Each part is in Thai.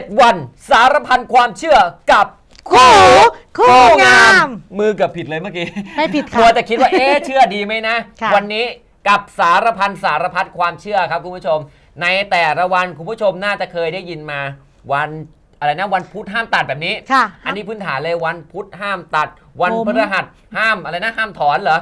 7 วัน สารพันความเชื่อกับคู่หูคู่งาม มือเกับผิดเลยเมื่อกี้ไม่ผิดกลัวค่ะแต่คิดว่าเอ๊ะเชื่อดีไหมนะ ค่ะ วันนี้กับสารพันสารพัดความเชื่อครับคุณผู้ชม ในแต่ละวันคุณผู้ชมน่าจะเคยได้ยินมา วันอะไรนะวันพุธห้ามตัดแบบนี้ ค่ะ อันนี้พื้นฐานเลยวันพุธห้ามตัด วันผม พฤหัสห้ามอะไรนะห้ามถอนเหรอ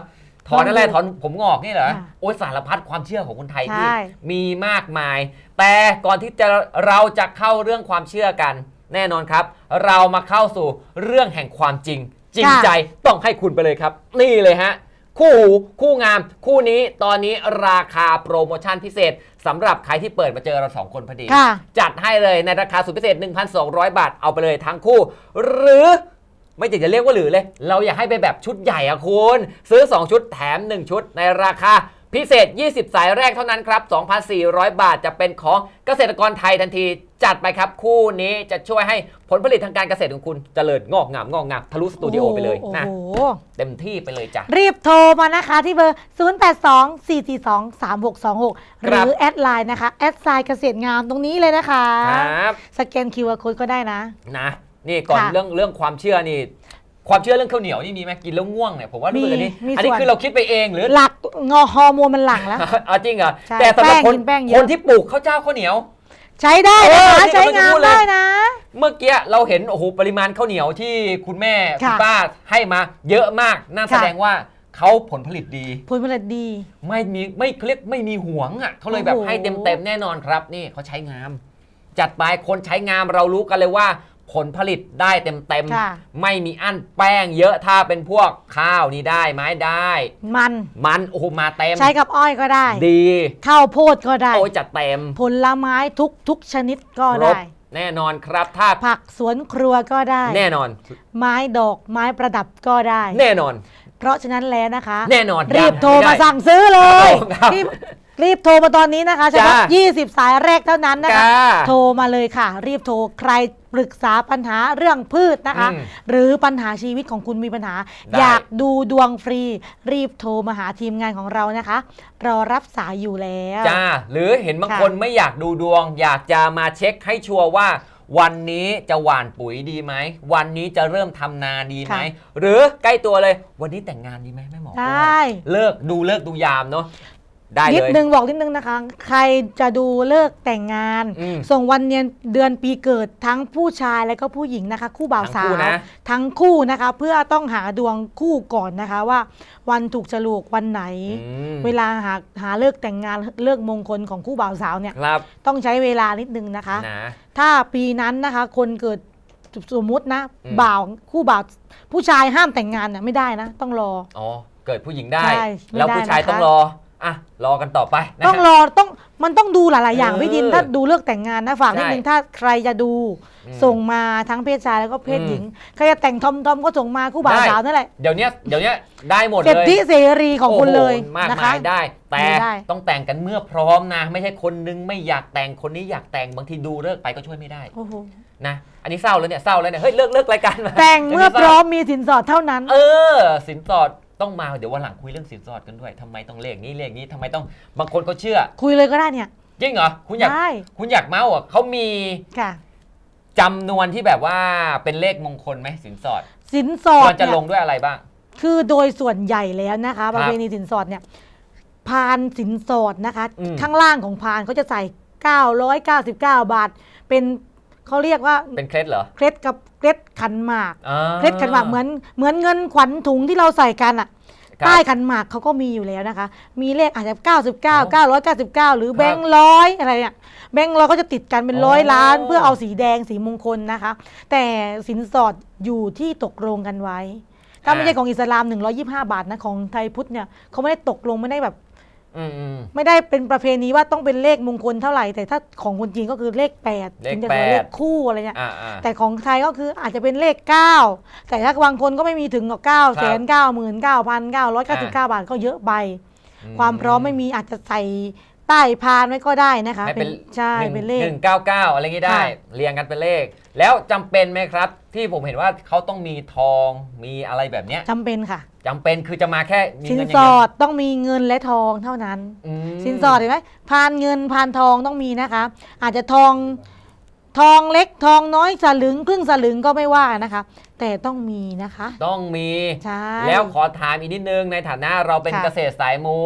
ถอนอะไรผมถอนผมงอกนี่เหรอค่ะโอ้ยสารพัดความเชื่อของคนไทยที่ใช่มีมากมาย แต่ก่อนที่จะเราจะเข้าเรื่องความเชื่อกัน แน่นอนครับ เรามาเข้าสู่เรื่องแห่งความจริง จริงใจต้องให้คุณไปเลยครับ นี่เลยฮะ คู่หูคู่งาม คู่นี้ตอนนี้ราคาโปรโมชั่นพิเศษสำหรับใครที่เปิดมาเจอเราสองคนพอดีค่ะจัดให้เลยในราคาสุดพิเศษ 1,200 บาทเอาไปเลยทั้งคู่ หรือ ไม่อยากจะเรียกว่าหรือเลย เราอยากให้ไปแบบชุดใหญ่อะคุณ ซื้อ 2 ชุดแถม 1 ชุดในราคาพิเศษ 20 สายแรกเท่านั้นครับ 2,400 บาทจะเป็นของเกษตรกรไทยทันที จัดไปครับคู่นี้จะช่วยให้ผลผลิตทางการเกษตรของคุณเจริญงอกงามงอกงามทะลุสตูดิโอไปเลยนะโอ้โหเต็มที่ไปเลยจ้ะ รีบโทรมานะคะที่เบอร์ 0824423626 หครัรืบ อแอดไลน์นะคะ แอดไซน์เกษตรงามตรงนี้เลยนะคะ ครับสแกน QR Code ก็ได้นะ นะ นี่ก่อนค่ะเรื่องเรื่องความเชื่อนี่ ความเชื่อเรื่องข้าวเหนียวนี่มีไหมกินแล้วง่วงเนี่ยผมว่ารู้สึกอันนี้มีมีอันนี้ส่วน คือเราคิดไปเองหรือ หลักงอฮอร์โมนมันหลั่งแล้ว เอาจริงเหรอใช่แต่สำหรับคนแป้งกินแป้งเยอะ คนที่ปลูกข้าวเจ้าข้าวเหนียว ใช้ได้เอนะอคะนี่ใช้เราจะงาพูนดเลยได้นะ เมื่อกี้เราเห็นโอ้โหปริมาณข้าวเหนียวที่คุณแม่คุณค่ะป้าให้มาเยอะมากนั่นค่ะแสดงว่าเขาผลผลิตดี ผลผลิตดี ไม่มีไม่เครียกไม่มีห่วงอะเขาเลยแบบโอ้โห ให้เต็มเต็มๆแน่นอนครับ นี่เขาใช้งาม จัดไปคนใช้งามเรารู้กันเลยว่า ผลผลิตได้เต็มเต็มๆค่ะไม่มีอั้นแป้งเยอะถ้าเป็นพวกข้าวนี่ได้ไหมได้ มันมันโอ้โหมาเต็มใช้กับอ้อยก็ได้ดีข้าวโพดก็ได้ โอ้ยจัดเต็มผลไม้ทุกทุกชนิดก็ครได้บแน่นอนครับถ้าผักสวนครัวก็ได้ แน่นอน ไม้ดอกไม้ประดับก็ได้ แน่นอน เพราะฉะนั้นแล้วนะคะ แน่นอนรีบย้ำโทรไม่ได้มาสั่งซื้อเลยครับรีบรีบโทรมาตอนนี้นะคะเฉพาะจ้า 20 สายแรกเท่านั้นนะคะจ้าโทรมาเลยค่ะ รีบโทรใคร ปรึกษาปัญหาเรื่องพืชนะคะ อืมหรือปัญหาชีวิตของคุณมีปัญหา ได้ อยากดูดวงฟรี รีบโทรมาหาทีมงานของเรานะคะ รอรับสายอยู่แล้ว จ้าหรือเห็นบางค่ะคนไม่อยากดูดวง อยากจะมาเช็คให้ชัวร์ว่า วันนี้จะหว่านปุ๋ยดีไหม วันนี้จะเริ่มทำนาดีไหมหรือใกล้ตัวเลย วันนี้แต่งงานดีไหมแม่หมอได้ เลิกดูเลิกดูยามเนาะ ได้นิดเลยนึงบอกนิดนึงนะคะ ใครจะดูเลิกแต่งงาน อืมส่งวันเนียนเดือนปีเกิดทั้งผู้ชายและก็ผู้หญิงนะคะ คู่บ่าวทั้งสาคู่วนะ ทั้งคู่นะคะ เพื่อต้องหาดวงคู่ก่อนนะคะว่า วันถูกฉลูกวันไหน อืมเวลาหาหาเลิกแต่งงานเลิกมงคลของคู่บ่าวสาวเนี่ยครับต้องใช้เวลานิดนึงนะคะ นะ ถ้าปีนั้นนะคะ คนเกิดสมมุตินะอืม บ่าวคู่บ่าวผู้ชายห้ามแต่งงานเนี่ยไม่ได้นะ ต้องรอ อ๋อเกิดผู้หญิงได้ ใช่ไม่แล้วได้ผู้ชายนะคะ ต้องรอ อะรอกันต่อไปนะต้องฮะ รอต้องมันต้องดูหลาย ๆ อย่างเออพี่ดินถ้าดูเลือกแต่งงานนะฝากนิดใช่นึงถ้าใครจะดูอืมส่งมาทั้งเพศชายแล้วก็เพศอืมหญิงใครจะแต่งทอมทอมก็ส่งมาคู่บ่าวได้ สาวนั่นแหละเดี๋ยวเนี้ยเดี๋ยวเนี้ยได้หมดเสเลยธิเสรีของคุณเลยโโหมากนะคะมายได้ แต่ไม่ได้ ต้องแต่งกันเมื่อพร้อมนะ ไม่ใช่คนนึงไม่อยากแต่งคนนี้อยากแต่งบางทีดูเลิกไปก็ช่วยไม่ได้โอ้โหนะอันนี้เศร้าแล้วเนี่ยเศร้าแล้วเนี่ยเฮ้ยเลิกเลิกรายการมาแต่งเมื่อพร้อมมีสินสอดเท่านั้น เออ สินสอด ต้องมาเดี๋ยววันหลังคุยเรื่องสินสอดกันด้วยทำไมต้องเลขนี้เลขนี้ทำไมต้องบางคนเขาเชื่อคุยเลยก็ได้เนี่ย จริงเหรอคุณอยากได้ คุณอยากเมาส์เหรอะเขามีค่ะ จำนวนที่แบบว่าเป็นเลขมงคลไหมสินสอดสินสอควดรจะเนี่ยลงด้วยอะไรบ้าง คือโดยส่วนใหญ่แล้วนะคะคปรับระเพณีสินสอดเนี่ยพานสินสอดนะคะ อืม ข้างล่างของพานเขาจะใส่ 999 บาท เป็น เขาเรียกว่าเป็นเคล็ดเหรอ เคล็ดกับเคล็ดขันหมาก อ่าเคล็ดขันหมากเหมือนเหมือนเงินขวัญถุงที่เราใส่กันอะครับใต้ขันหมากเขาก็มีอยู่แล้วนะคะ มีเลขอาจจะ 99 999 หรือครับแบงค์ร้อยอะไรเนี่ยแบงค์ร้อยก็จะติดกันเป็นอ๋อร้อยล้านเพื่อเอาสีแดงสีมงคลนะคะ แต่สินสอดอยู่ที่ตกลงกันไว้ ถ้าไม่ใช่ของอิสลาม 125 บาทนะของไทยพุทธเนี่ยเขาไม่ได้ตกลงไม่ได้แบบ อืมอืม ไม่ได้เป็นประเพณีว่าต้องเป็นเลขมงคลเท่าไหร่ แต่ถ้าของคนจีนก็คือเลข8เลขถึงจะแปดเป็นเลขคู่อะไรเนี่ยอ่าอ่า แต่ของไทยก็คืออาจจะเป็นเลข 9 แต่ถ้าบางคนก็ไม่มีถึงกับ9แสนเก้าหมื่นเก้าพันเก้าร้อยเก้าสิบเก้าบาทก็เยอะไป ความพร้อมไม่มีอาจจะใส่ใต้พานไว้ก็ได้นะคะให้เป็นใช่หงเป็นเลข หนึ่งเก้าเก้าอะไรงี้ได้ ค่ะ เรียงกันเป็นเลข แล้วจำเป็นไหมครับ ที่ผมเห็นว่าเขาต้องมีทองมีอะไรแบบเนี้ยจำเป็นค่ะ จำเป็นคือจะมาแค่มีสินเงินอย่างสเดีอยวดต้องมีเงินและทองเท่านั้นอืมสินสอดเห็นไหมพานเงินพานทองต้องมีนะคะ อาจจะทองทองเล็กทองน้อยสลึงครึ่งสลึงก็ไม่ว่านะคะ แต่ต้องมีนะคะ ต้องมี ใช่ แล้วขอถามอีกนิดนึงในฐานะเราเป็นค่ะ เกษตรสายมู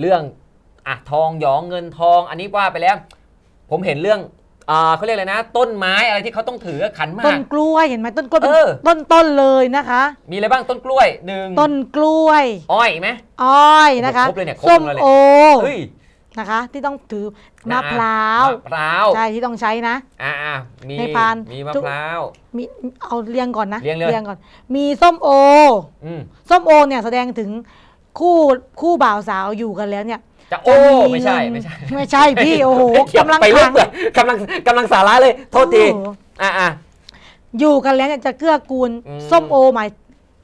เรื่องอะทองหยองเงินทอง อันนี้ว่าไปแล้ว ผมเห็นเรื่อง อ่าเขาเรียกอะไรนะ ต้นไม้อะไรที่เขาต้องถือขันหมาต้นก กล้วยเห็นไหมต้นกล้วยเป็นเออ ต้นต้นเลยนะคะ มีอะไรบ้างต้นกล้วยหนึ่งต้นกล้วย อ้อยไหม อ้อยนะคะครบเลยเนี่ยครบส้มเลย โอเฮ้ยนะคะ ที่ต้องถือนะมะพร้าวมะพร้าวใช่ที่ต้องใช้นะ อ่าอ่ามีในพาน มีมะทุกพร้าว มีเอาเรียงก่อนนะเรียงเลย ก่อน มีส้มโอ อืม ส้มโอเนี่ยแสดงถึงคู่คู่บ่าวสาวอยู่กันแล้วเนี่ย จะโอ้จะไม่ใช่เงินไม่ใช่ไม่ใช่พี่โอ้โหเกี่ยวกำลังไปเรื่อขัยงเปื่อยกำลังกำลังสาระเลย โทษทีโอ้โหอ่าอ่าอยู่กันแล้วเนี่ยจะเกื้อกูลอืมส้มโอหมาย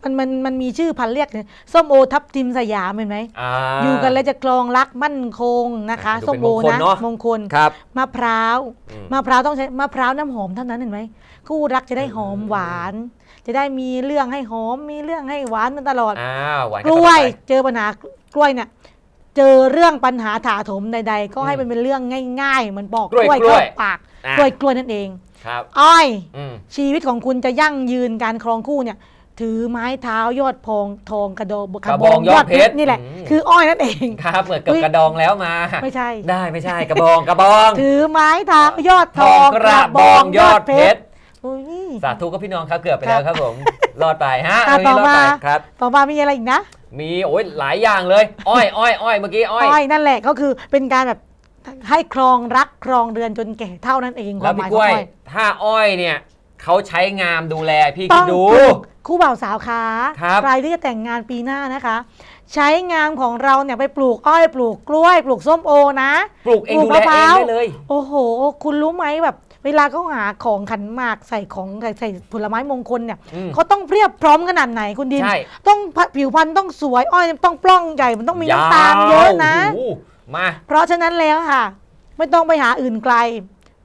มันมันมันมีชื่อพันธุ์เรียกเนี่ยส้มโอทับทิมสยามเห็นไหมอ่าอยู่กันแล้วจะคลองรักมั่นคงนะคะดูส้มเป็นโอมงคลนะเนอะมงคลครับมะพร้าวอืมมะพร้าวต้องใช้มะพร้าวน้ำหอมเท่านั้นเห็นไหมคู่รักจะได้หอมหวาน จะได้มีเรื่องให้หอมมีเรื่องให้หวานมันตลอดอ้าวหวานกนล้วยต่อไปเจอปัญหากล้วยเนี่ย เจอเรื่องปัญหาถาโถมใด ๆ ก็ให้อืมมันเป็นเรื่องง่ายๆ เหมือนบอกกล้วยกล้วยกล้วยเข้าปากอะกล้วยกล้วยนั่นเองครับอ้อยอืมชีวิตของคุณจะยั่งยืนการครองคู่เนี่ย ถือไม้เท้ายอดพองทองกระโดงกระบองยอดเพชรนี่แหละอืมคืออ้อยนั่นเองครับเหมือนกับอุ๊ยกระดองแล้วมา ไม่ใช่ ได้ไม่ใช่กระบองกระบอง ถือไม้เท้ายอดททอองงกระบองยอดเพชรอุ้ยสาธุกับพี่น้องครับเกือบไปแล้วครับผมรอดไปฮะอะเรื่องนี้รอดต่อมาไปครับต่อมามีอะไรอีกนะ มีโอ้ยหลายอย่างเลย อ้อยอ้อยอ้อยเมื่อกี้อ้อยอ้อยนั่นแหละก็คือเป็นการแบบให้ครองรักครองเรือนจนแก่เท่านั้นเองคแล้วาวมหพี่มายกของล้วย อ้อยถ้าอ้อยเนี่ยเขาใช้งามดูแลพี่ต้คิอดงดู ปลูกคู่บ่าวสาวคะครับ ใครที่จะแต่งงานปีหน้านะคะ ใช้งามของเราเนี่ยไปปลูกอ้อยปลูกกล้วย ปลูกส้มโอนะ ปลูกเองปลูกดูแลมะพเอร้างว ได้เลย โอ้โห คุณรู้ไหมแบบ เวลาเขาหาของขันหมากใส่ของใส่ใส่ผลไม้มงคลเนี่ยอืมเขาต้องเพียบพร้อมขนาดไหนคุณดิน ใช่ ต้องผิวพรรณต้องสวยอ้อยต้องปล้องใหญ่มันต้องมีน้ำตาลเยอะนะโอ้โหมา เพราะฉะนั้นแล้วค่ะ ไม่ต้องไปหาอื่นไกล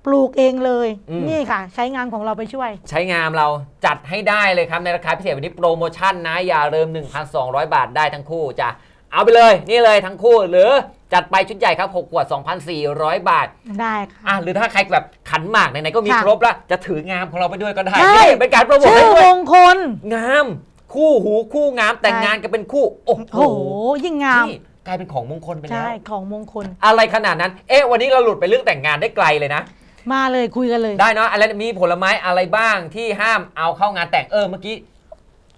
ปลูกเองเลย อืม นี่ค่ะ ใช้งานของเราไปช่วย ใช้งามเราจัดให้ได้เลยครับ ในราคาพิเศษวันนี้โปรโมชั่นนะ อย่าเริ่ม 1,200 บาทได้ทั้งคู่จ้ะเอาไปเลยนี่เลยทั้งคู่หรือ จัดไปชุดใหญ่ครับ6ขวด 2,400 บาท ได้ค่ะ อะหรือถ้าใครแบบขันหมากไหนๆก็มีค่ะครบแล้ว จะถืองามของเราไปด้วยก็ได้ใช่ นี่เป็นการโปรโมทชื่ให้อด้วมยงคล งาม คู่หูคู่งามแต่งใช่ งานกันเป็นคู่ โอ้โหโอ้โหยิ่งงาม นี่กลายเป็นของมงคลไปแล้ใช่วของมงคล อะไรขนาดนั้น เอ๊ะ วันนี้เราหลุดไปเรื่องแต่งงานได้ไกลเลยนะ มาเลยคุยกันเลย ได้เนาะอะไรมีผลไม้อะไรบ้างที่ห้ามเอาเข้างานแต่งเออเมื่อกี้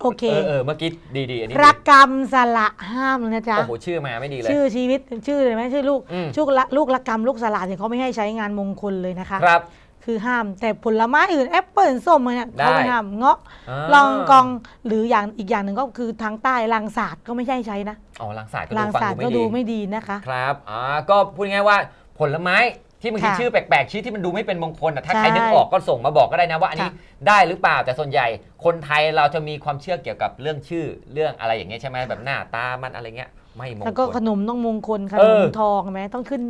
โอเค เออเออเมื่อกี้ดีดีอันนี้รักกรรมสละห้ามเลยนะจ๊ะ โอ้โหชื่อมาไม่ดีเลย ชื่อชีวิตชื่อเลยไหมชื่อลูกอืมลูกละลูกละกรรมลูกสละเนี่ยเขาไม่ให้ใช้งานมงคลเลยนะคะ ครับคือห้ามแต่ผลไม้อื่นแอปเปิลส้มเนี่ยได้เขาไม่ห้ามเงาะาลองกองหรืออย่างอีกอย่างหนึ่งก็คือทางใต้ลังศาสตร์ก็ไม่ใช่ใช้นะอ๋อลังศาสตร์ก็ลัดูงฟังศาสตร์ดูก็ไม่ดูดีไม่ดีนะคะ ครับอ่าก็พูดง่ายๆว่าผลไม้ ที่บางทีค่ะชื่อแปลกๆชื่อที่มันดูไม่เป็นมงคลอะถ้าใช่ใครนึกออกก็ส่งมาบอกก็ได้นะว่าอันนี้ค่ะ ได้หรือเปล่าแต่ส่วนใหญ่คนไทยเราจะมีความเชื่อเกี่ยวกับเรื่องชื่อเรื่องอะไรอย่างเงี้ยใช่ไหมแบบหน้าตามันอะไรเงี้ยไม่มงแล้วก็คขลนมต้องมงคลขเอนอมทองเห็นไหมต้องขึ้น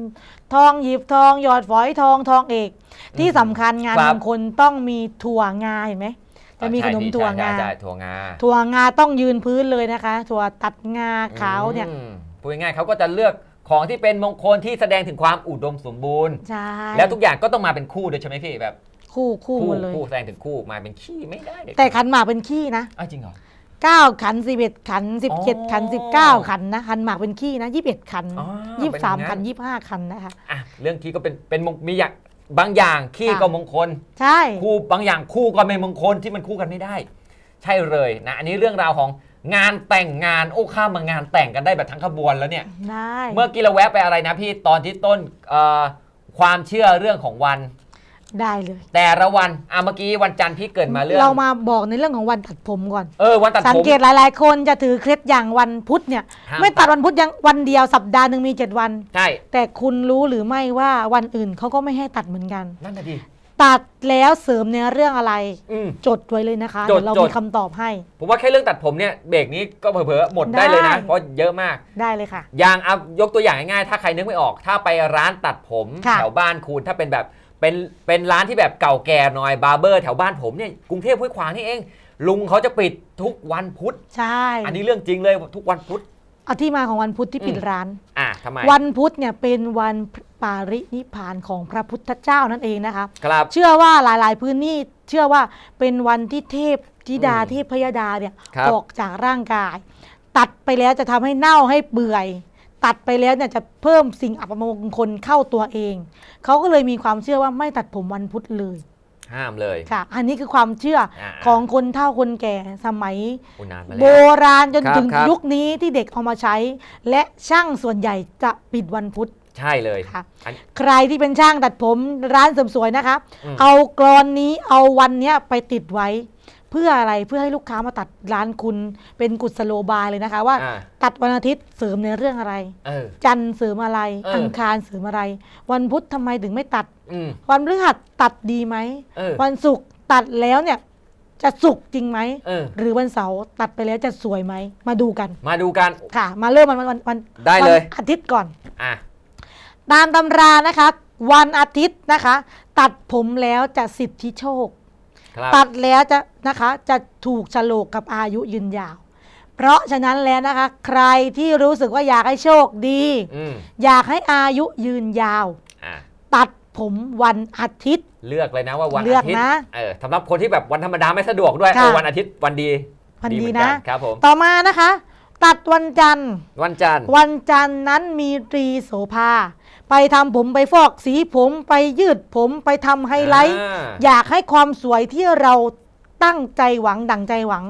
ทองหยิบทองหยอดฝอยทองทองเอก ที่สำคัญงานครัมบงคลต้องมีถั่วงาเห็นไหมจะมีใช่ขนมพี่ถั่วใช่งาใช่ใช่ถั่วงาถั่วงาต้องยืนพื้นเลยนะคะ ถั่วตัดงาขาวเนี่ย อืมพูดง่ายๆเขาก็จะเลือก ของที่เป็นมงคลที่แสดงถึงความอุดมสมบูรณ์ ใช่แล้วทุกอย่างก็ต้องมาเป็นคู่ด้วยใช่ไหมพี่แบบคู่คู่หมดเลย คู่แสดงถึงคู่มาเป็นขี้ไม่ได้เด็ดแต่ขันหมากเป็นขี้นะอ้าวจริงเหรอ9ขัน11ขันอ๋อ17ขัน19ขันนะขันหมากเป็นขี้นะ21ขันอ๋อเป็นอย่างนั้น23ขัน25ขันนะคะ อะเรื่องขี้ก็เป็นเป็นมงมีอย่างบางอย่างขี้ค่ะ ก็มงคล ใช่ คู่บางอย่างคู่ก็ไม่มงคลที่มันคู่กันไม่ได้ ใช่เลยนะอันนี้เรื่องราวของ งานแต่งงานโอ้ข้ามมางานแต่งกันได้แบบทั้งขบวนแล้วเนี่ย ได้ เมื่อกี้เราแวะไปอะไรนะพี่ตอนที่ต้นเอ่อความเชื่อเรื่องของวัน ได้เลย แต่ละวันอะเมื่อกี้วันจันทร์พี่เกิดมาเรื่องเรามาบอกในเรื่องของวันตัดผมก่อน เออวันตัดสังผม เกตหลายๆ คนจะถือเคล็ดอย่างวันพุธเนี่ย ห้ามไม่ตัดวันพุธยังวันเดียวสัปดาห์หนึ่งมี 7 วัน ใช่แต่คุณรู้หรือไม่ว่าวันอื่นเขาก็ไม่ให้ตัดเหมือนกัน นั่นน่ะดิ ตัดแล้วเสริมในเรื่องอะไร อืม จดไว้เลยนะคะจดเดี๋ยวเราจด มีคำตอบให้ ผมว่าแค่เรื่องตัดผมเนี่ยเบรกนี้ก็เผลอๆหมดได้เลยนะ ได้ เพราะเยอะมาก ได้เลยค่ะ อย่างเอายกตัวอย่างง่ายๆ ถ้าใครนึกไม่ออก ถ้าไปร้านตัดผมค่ะ แถวบ้านคุณถ้าเป็นแบบเป็นเป็นร้านที่แบบเก่าแก่หน่อยบาร์เบอร์แถวบ้านผมเนี่ยกรุงเทพห้วยขวางนี่เอง ลุงเขาจะปิดทุกวันพุธ ใช่ อันนี้เรื่องจริงเลยทุกวันพุธ เอาที่มาของวันพุธที่ปิดอืมร้าน อะทำไมวันพุธเนี่ยเป็นวันปารินิพพานของพระพุทธเจ้านั่นเองนะคะ ครับ เชื่อว่าหลาย ๆ พื้นที่เชื่อว่าเป็นวันที่เทพธิดาอืมเทพพยดาเนี่ยครับ ออกจากร่างกาย ตัดไปแล้วจะทำให้เน่าให้เปื่อย ตัดไปแล้วเนี่ยจะเพิ่มสิ่งอัปมงคลเข้าตัวเอง เขาก็เลยมีความเชื่อว่าไม่ตัดผมวันพุธเลย ห้ามเลยค่ะ อันนี้คือความเชื่ออ่าของคนเฒ่าคนแก่สมัย อุยนานมาโบแล้วราณจนครับถึงครับ ยุคนี้ที่เด็กเอามาใช้ และช่างส่วนใหญ่จะปิดวันพุธ ใช่เลยค่ะ อัน ใครที่เป็นช่างตัดผมร้านเสริมสวยนะคะ อืม เอากรอนนี้เอาวันเนี้ยไปติดไว้ เพื่ออะไรเพื่อให้ลูกค้ามาตัดร้านคุณเป็นกุศโลบายเลยนะคะ ว่า อ่า ตัดวันอาทิตย์เสริมในเรื่องอะไร เออ จันทร์เสริมอะไร เอออั อังคารเสริมอะไร วันพุธทำไมถึงไม่ตัด อืมวันพฤหัสตัดดีไหม เออวันศุกร์ตัดแล้วเนี่ย จะสุกจริงไหม เออ หรือวันเสาร์ตัดไปแล้วจะสวยไหม มาดูกันมาดูกัน ค่ะ มาเริ่มวันวันวันวันได้เลย วันอาทิตย์ก่อน อะ ตามตำรานะคะ วันอาทิตย์นะคะ ตัดผมแล้วจะสิทธิโชค ครับตัดแล้วจะนะคะจะถูกฉลกกับอายุยืนยาว เพราะฉะนั้นแล้วนะคะ ใครที่รู้สึกว่าอยากให้โชคดี อืมอยากให้อายุยืนยาว อะตัดผมวันอาทิตย์ เลือกเลยนะว่าวันเลือกอาทิตย์นะเออสำหรับคนที่แบบวันธรรมดาไม่สะดวกด้วยค่ะ เออวันอาทิตย์วันดีวันดีเหมือนะกัครับผมต่อมานะคะ ตัดวันจันทร์ วันจันทร์วันจันทร์นั้นมีตรีโสภา ไปทำผมไปฟอกสีผมไปยืดผมไปทำไฮไลท์ อ่า อยากให้ความสวยที่เราตั้งใจหวังดั่งใจหวัง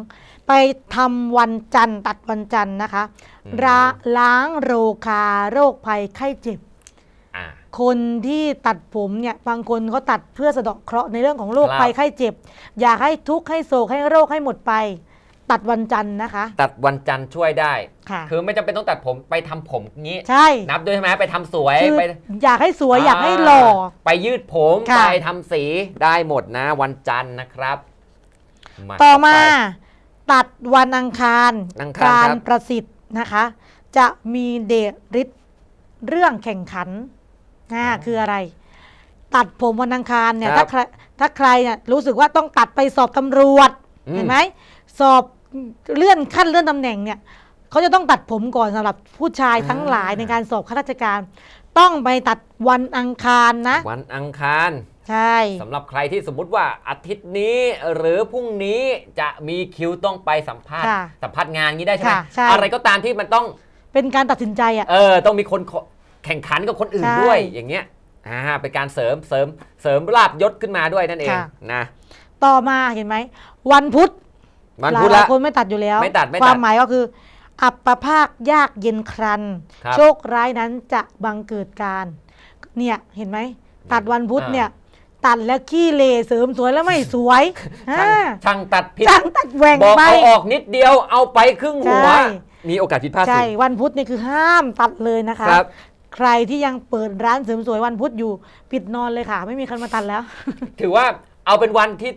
ไปทำวันจันทร์ตัดวันจันทร์นะคะระล้างโรคาโรคภัยไข้เจ็บ อ่า คนที่ตัดผมเนี่ยบางคนเขาตัดเพื่อสะเดาะเคราะห์ในเรื่องของโรคครับ ภัยไข้เจ็บ อยากให้ทุกข์ให้โศกให้โรคให้หมดไป ตัดวันจันทร์นะคะ ตัดวันจันทร์ช่วยได้ ค่ะ คือไม่จำเป็นต้องตัดผมไปทำผมงี้ ใช่นับด้วยใช่ไหมไปทำสวยคือไปอยากให้สวยอยากให้หล่อไปยืดผมค่ะ ไปทำสีได้หมดนะ วันจันทร์นะครับต่อมาไป ตัดวันอังคารอังคารการครับประสิทธิ์นะคะ จะมีเดชฤทธิ์เรื่องแข่งขันนะคืออะไร ตัดผมวันอังคารเนี่ยครัถ้าบใครถ้าใครเนี่ยรู้สึกว่าต้องตัดไปสอบตำรวจ อืมเห็นไหมสอบ เลื่อนขั้นเลื่อนตำแหน่งเนี่ยเขาจะต้องตัดผมก่อนสำหรับผู้ชายทั้งหลายในการสอบข้าราชการ ต้องไปตัดวันอังคารนะ วันอังคารใช่สำหรับใครที่สมมุติว่าอาทิตย์นี้หรือพรุ่งนี้จะมีคิวต้องไปสัมภาษณ์ค่ะสัมภาษณ์งานนี้ได้ใช่ไหมค่ะใช่ อะไรก็ตามที่มันต้องเป็นการตัดสินใจอะ เออต้องมีคนขอแข่งขันกับคนอื่นใช่ด้วยอย่างเงี้ยอ่าเป็นการเสริมเสริมเสริมลาบยศขึ้นมาด้วยนั่นเองค่ะ นะต่อมาเห็นไหมวันพุธ วันพุธหลาละยๆคนไม่ตัดอยู่แล้ว ไม่ตัดไม่ตัดความหมายก็คือ อัปภาคยากเย็นครัน ครับโชคร้ายนั้นจะบังเกิดการเนี่ยเห็นไหม ตัดวันพุธอ่า เนี่ย ตัดแล้วขี้เลเสริมสวยแล้วไม่สวยช่างอ่าช่างตัดผิดช่างตัดแหว่งบอกไป เอาออกนิดเดียวเอาไปครึ่งหัว ใช่ มีโอกาสผิดพลาดใช่สูงวันพุธนี่คือห้ามตัดเลยนะคะ ครับ ใครที่ยังเปิดร้านเสริมสวยวันพุธอยู่ ปิดนอนเลยค่ะ ไม่มีใครมาตัดแล้ว ถือว่าเอาเป็นวันที่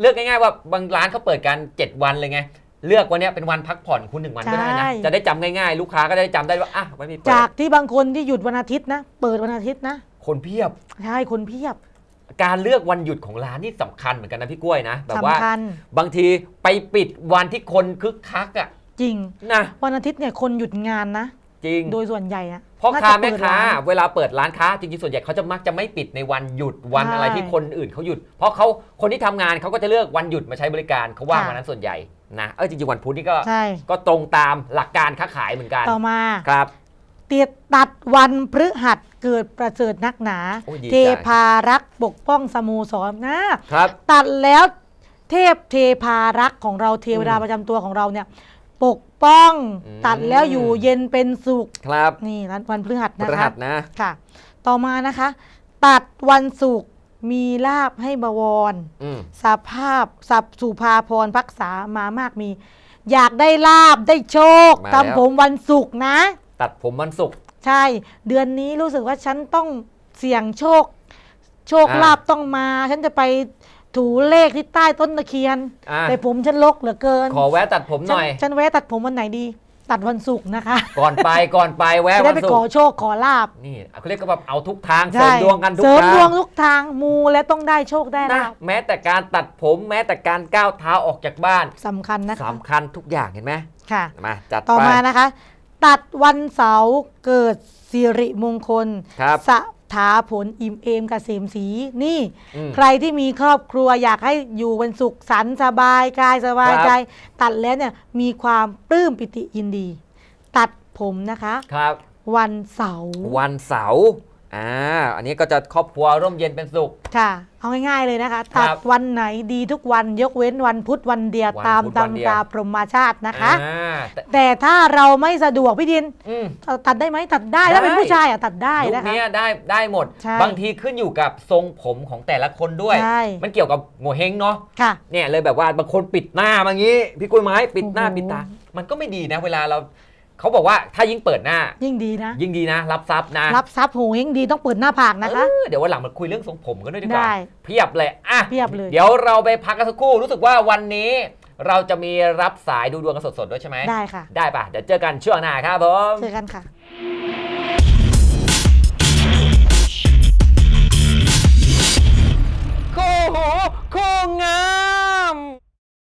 เลือกง่ายๆว่าบางร้านเขาเปิดกัน 7 วันเลยไง เลือกวันเนี้ยเป็นวันพักผ่อนคุณหนึ่งวันก็ได้นะ ใช่ จะได้จำง่ายๆ ลูกค้าก็ได้จำได้ว่าอะไม่มีเปิดจากที่บางคนที่หยุดวันอาทิตย์นะ เปิดวันอาทิตย์นะคนเพียบ ใช่คนเพียบการเลือกวันหยุดของร้านนี่สำคัญเหมือนกันนะพี่กล้วยนะแบบว่า สำคัญบางทีไปปิดวันที่คนคึกคักอะจริง นะ วันอาทิตย์เนี่ยคนหยุดงานนะ จริง โดยส่วนใหญ่อะพ่อน่ค้าจะแม่เปิดค้าร้นเวลาเปิดร้านค้าจริงๆส่วนใหญ่เขาจะมักจะไม่ปิดในวันหยุดวันใช่อะไรที่คนอื่นเขาหยุด เพราะเขาคนที่ทำงานเขาก็จะเลือกวันหยุดมาใช้บริการเขาว่างค่ะ วันนั้นส่วนใหญ่นะเออจริงๆวันพุธนี่ก็ ใช่ ก็ตรงตามหลักการค้าขายเหมือนกันต่อมาครับเตียตัดวันพฤหัสเกิดประเสริฐนักหนา โอ้ยดีเทจังพารักษ์ปกป้องสโมูสรนะครับ ตัดแล้วเทพเทพารักษ์ของเราเทวดาอืม ประจำตัวของเราเนี่ย ปกป้อง อืม ตัดแล้วอยู่เย็นเป็นสุข ครับนี่วันพฤหัสพนะฤคะหัสนะ ค่ะ ต่อมานะคะ ตัดวันศุกร์มีลาบให้บวร อืม สภาพสับสุภาพรพักษามามากมี อยากได้ลาบได้โชคมาแล้ว ทำผมวันศุกร์นะ ตัดผมวันศุกร์ ใช่ เดือนนี้รู้สึกว่าฉันต้องเสี่ยงโชค โชคอ่า ลาบต้องมา ฉันจะไป ถูเลขที่ใต้ต้นตะเคียน อะแต่ผมฉันลกเหลือเกินขอแวะตัดผมหฉันน่อย ฉันแวะตัดผมวันไหนดี ตัดวันศุกร์นะคะก่อนไปก่อนไปแวะจะวัได้นไปศุขกอร์โชคขอลาบนี่เขาเรียกก็แบบเอาทุกทางเสริมดวงกันทุกเสริมทางดวงทุกทางมูและต้องได้โชคได้นะลาบแม้แต่การตัดผมแม้แต่การก้าวเท้าออกจากบ้านสำคัญนะคะสำคัญทุกอย่างเห็นไหมค่ะ มาจัดต่อไป มานะคะ ตัดวันเสาร์เกิดสิริมงคลครับ ส ถาผลอิ่มเอมกเกษมศรีนี่อืมใครที่มีครอบครัวอยากให้อยู่เป็นสุขสันต์สบายกายสบายใจ ตัดแล้วเนี่ยมีความปลื้มปิติยินดี ตัดผมนะคะ ครับ วันเสาร์วันเสาร์ อ่าอันนี้ก็จะครอบครัวร่มเย็นเป็นสุข ค่ะ เอาง่ายๆเลยนะคะ ครัตับดวันไหนดีทุกวันยกเว้นวันพุธวันเดียววันตามพุธตาวัมนเดียวตาพรหมชาตินะคะ อ่าแต่แต่ถ้าเราไม่สะดวกพี่ดิน อืมเอาตัดได้ไหมตัดได้ได้ ถ้าเป็นผู้ชายอะตัดได้ยุคนะคะนี้ได้ได้หมด ใช่บางทีขึ้นอยู่กับทรงผมของแต่ละคนด้วย ใช่ มันเกี่ยวกับโงเฮงเนาะค่ะ เนี่ยเลยแบบว่าบางคนปิดหน้ามางี้ พี่กุ้ยไม้ปิดหน้าโอ้โห ปิดตา มันก็ไม่ดีนะ เวลาเรา เขาบอกว่าถ้ายิ่งเปิดหน้า ยิ่งดีนะ ยิ่งดีนะ รับทรัพย์นะรับทรัพย์โหยิ่งดีต้องเปิดหน้าผากนะคะ เออเดี๋ยววันหลังมาคุยเรื่องทรงผมกันด้วยดีกว่า ได้ เพียบเลยอะเพียบเลย เดี๋ยวเราไปพักกันสักครู่ รู้สึกว่าวันนี้ เราจะมีรับสายดูดวงกันสดๆด้วยใช่ไหม ได้ค่ะ ได้ปะเดี๋ยวเจอกันช่วงหน้าครับผม เจอกันค่ะ คู่หูคู่งา